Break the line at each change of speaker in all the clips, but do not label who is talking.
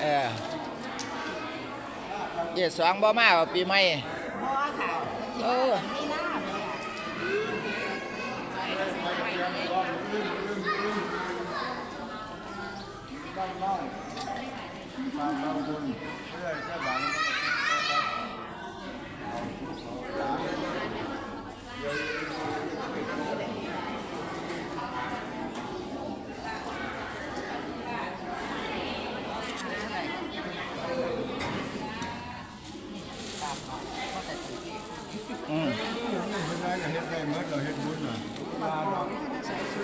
เออเจ็ดสองบ่มาว่าปีใหม่
พ่อค่ะ
เออ
ไม่น่าเลยอะ
บ้านเล่าบ้านเล่าบุญเพื่อสบาย ม เฮ็ดได้ก็เฮ็ดได้หมดเราเฮ็ดบุญน่ะว่าเรา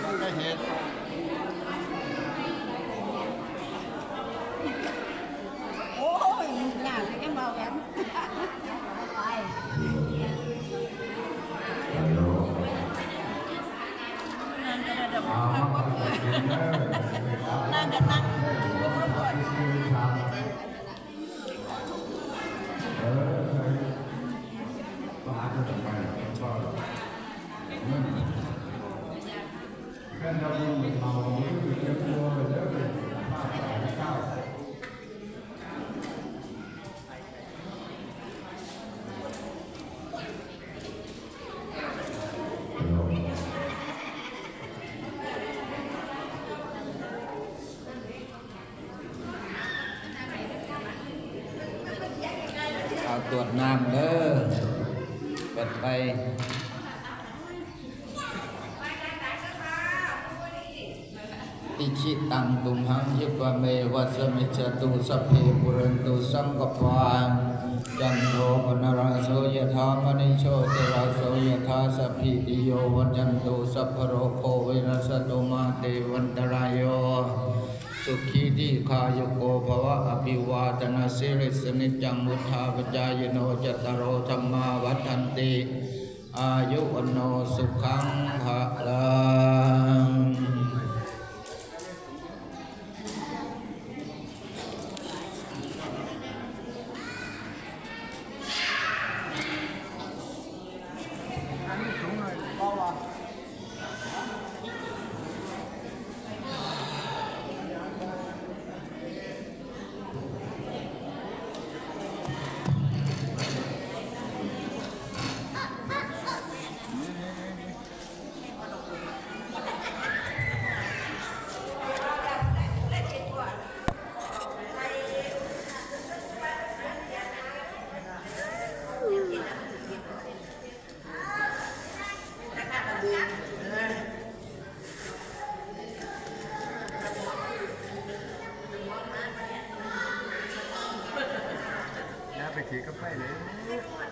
เรา
ก็เฮ็ด นั่งกันนั่งเอา
ตรวจน้ำเด้อเปิดไปอิชิตังตุมหังยิปะเมวัสมิจตุสัพเพปุเรนตุสังกปาจันโทปนราโสยธามณิโชติราโสยธาสัพพิติโยวัจจันตุสัพพโรโควินัสตุมาเตวันตรายโย สุขีดีคายโกภวะอภิวาตนาสิริสนิจังมุทาปจายโนจตารโอธรรมาวัฏันติ อายุวันโนสุขังภะลา
Thank you.